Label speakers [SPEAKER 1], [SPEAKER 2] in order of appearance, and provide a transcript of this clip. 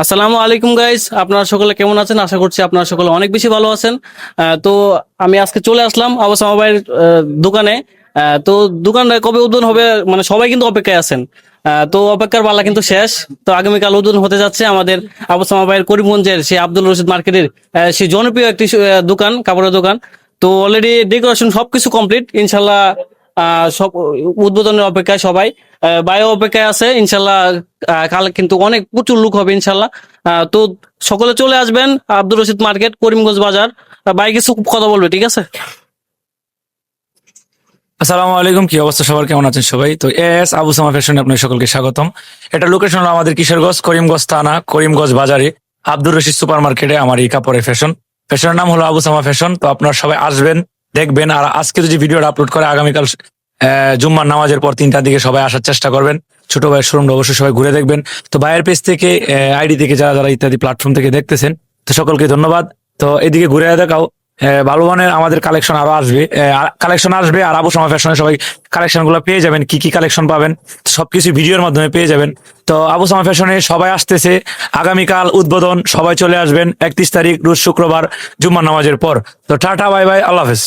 [SPEAKER 1] আসসালামু আলাইকুম গাইস আপনারা সকলে কেমন আছেন? আশা করছি আপনারা সকলে অনেক বেশি ভালো আছেন। তো আমি আজকে চলে আসলাম আমার ভাইয়ের দোকানে। তো দোকানটা কবে উদ্বোধন হবে মানে সবাই কিন্তু অপেক্ষায় আছেন। তো অপেক্ষার পালা কিন্তু শেষ। তো আগামীকাল উদ্বোধন হতে যাচ্ছে আমাদের আবু সামা ভাইয়ের করিমগঞ্জের, সেই আব্দুল রশিদ মার্কেটের সেই জনপ্রিয় একটি দোকান, কাপড়ের দোকান। তো অলরেডি ডেকোরেশন সবকিছু কমপ্লিট ইনশাল্লাহ সব উদ্বোধনের অপেক্ষায় সবাই বায়ো অপেক্ষায় আছে, ইনশাল্লাহ কাল কিন্তু অনেক প্রচুর লোক হবে ইনশাল্লাহ। তো সকলে চলে আসবেন আব্দুর রশিদ মার্কেট, করিমগঞ্জ বাজার। ভাই, কিছু কথা বলবে, ঠিক আছে?
[SPEAKER 2] আসসালামু আলাইকুম, কি অবস্থা সবার? কেমন আছেন সবাই? তো এস আবু সামা ফ্যাশনে আপনাদের সকলকে স্বাগতম। এটা লোকেশন হলো আমাদের কিশোরগঞ্জ, করিমগঞ্জ থানা, করিমগঞ্জ বাজারে, আব্দুর রশিদ সুপার মার্কেটে আমার এই কাপড়ের ফ্যাশন। ফ্যাশনের নাম হলো আবু সামা ফ্যাশন, তো আপনারা সবাই আসবেন। দেখবেন আর আজকে যদি ভিডিওটা আপলোড করে আগামীকাল জুম্মার নামাজের পর তিনটার দিকে সবাই আসার চেষ্টা করবেন। ছোট ভাইয়ের শোরুমটা অবশ্যই সবাই ঘুরে দেখবেন। তো ভাইয়ের পেজ থেকে আইডি থেকে যারা যারা ইত্যাদি প্ল্যাটফর্ম থেকে দেখতেছেন, তো সকলকে ধন্যবাদ। তো এদিকে ঘুরে দেখাও ভালো মানের আমাদের কালেকশন আরও আসবে। কালেকশন আসবে আর আবু সময় ফ্যাশনে সবাই কালেকশনগুলো পেয়ে যাবেন, কি কি কালেকশন পাবেন সবকিছু ভিডিওর মাধ্যমে পেয়ে যাবেন। তো আবু সময় ফ্যাশনে সবাই আসতেছে, আগামীকাল উদ্বোধন সবাই চলে আসবেন, একত্রিশ তারিখ রোজ শুক্রবার জুম্মার নামাজের পর। তো টাটা, বাই বাই, আল্লাহ হাফেজ।